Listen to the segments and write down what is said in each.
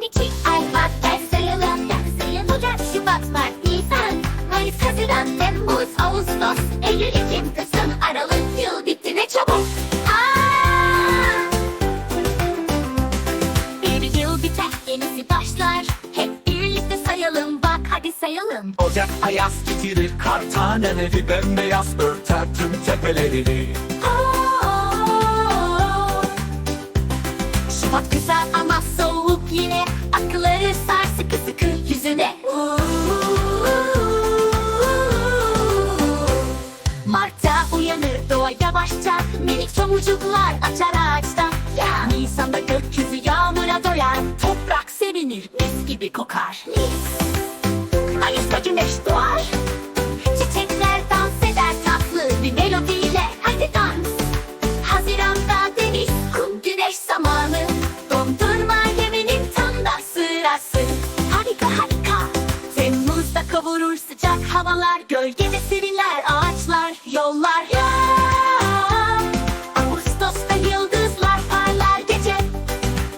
12 ay bak ben sayalım Ocak, Şubat, Mart, Nisan. Mayıs, Haziran, Temmuz, Ağustos Eylül, Ekim, Kasım, Aralık. Yıl bitti ne çabuk. Bir yıl biter yenisi başlar. Hep birlikte sayalım bak hadi sayalım. Ocak ayaz getirir kar taneleri Bembeyaz örter tüm tepelerini. Aa! Şubat güzel ama soğuk yine Akılları sar sıkı sıkı yüzüne. Mart'ta uyanır doğa yavaşça Minik tomurcuklar açar ağaçta. Nisan'da gökyüzü yağmura doyar Toprak sevinir mis gibi kokar. Mayıs'ta havalar Gölgede serinler ağaçlar, yollar. Ya! Ağustos'ta yıldızlar parlar gece.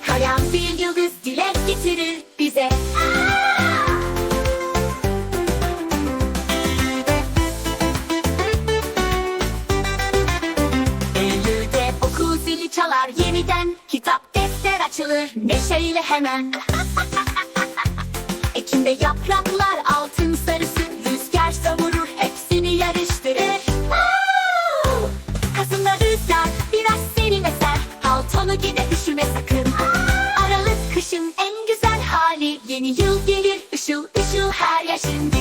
Kayan bir yıldız dilek getirir bize! Eylül'de okul zili çalar yeniden. Kitap defter açılır neşeyle hemen rüzgar biraz serin eser. Paltonu gide üşüme sakın. Aralık kışın en güzel hali. Yeni yıl gelir ışıl ışıl her yer şimdi.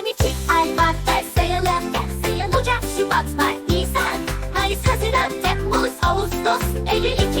12 ay var ben sayalım Ocak, Şubat, Mart, Nisan. Haziran, Temmuz, Ağustos, Eylül, Ekim